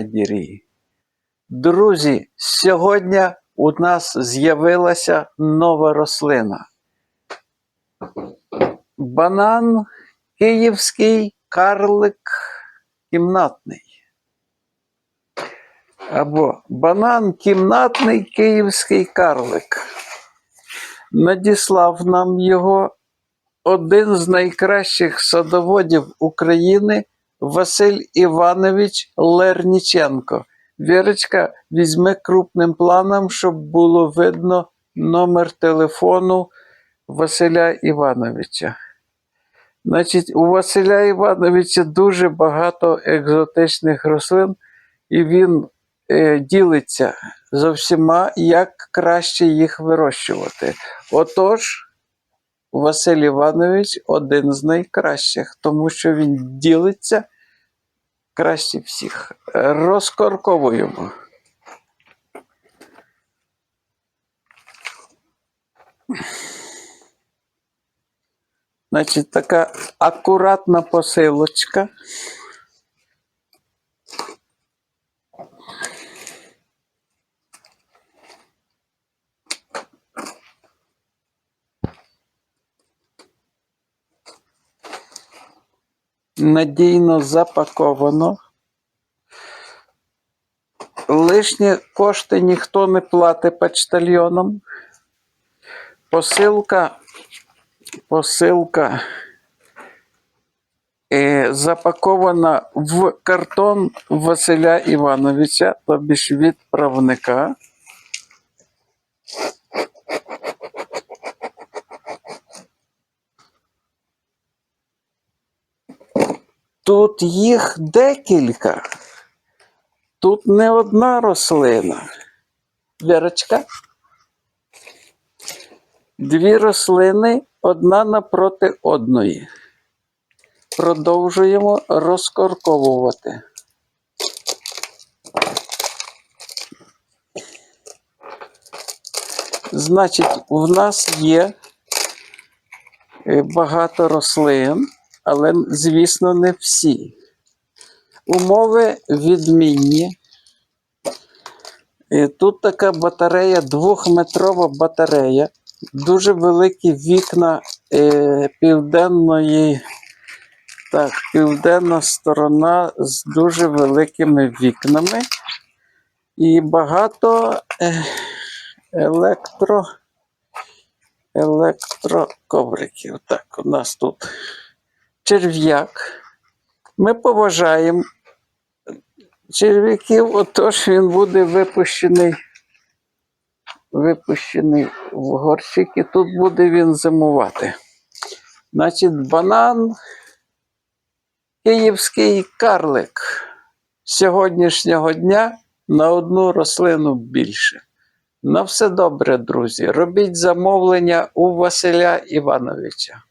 Дірі. Друзі, сьогодні у нас з'явилася нова рослина. Банан київський карлик кімнатний. Або банан кімнатний київський карлик. Надіслав нам його один з найкращих садоводів України Василь Іванович Лерніченко. Вірочка, візьми крупним планом, щоб було видно номер телефону Василя Івановича. Значить, у Василя Івановича дуже багато екзотичних рослин, і він е, ділиться за всіма, як краще їх вирощувати. Отож, Василь Іванович один з найкращих, тому що він ділиться краще всіх. Розкорковуємо. Значить, така акуратна посилочка. Надійно запаковано. Лишні кошти ніхто не платить почтальйонам. Посилка, посилка е, запакована в картон Василя Івановича, тобі ж відправника. Тут їх декілька. Тут не одна рослина. Вірочка. Дві рослини одна напроти одної. Продовжуємо розкорковувати. Значить, в нас є е, багато рослин, але, звісно, не всі. Умови відмінні. Тут така батарея, двохметрова батарея, дуже великі вікна е, південної, так, південна сторона з дуже великими вікнами. І багато е, електро, електроковриків. Так, у нас тут черв'як. Ми поважаємо черв'яків, отож він буде випущений, випущений в горщик, і тут буде він зимувати. Значить, банан, київський карлик сьогоднішнього дня на одну рослину більше. На все добре, друзі. Робіть замовлення у Василя Івановича.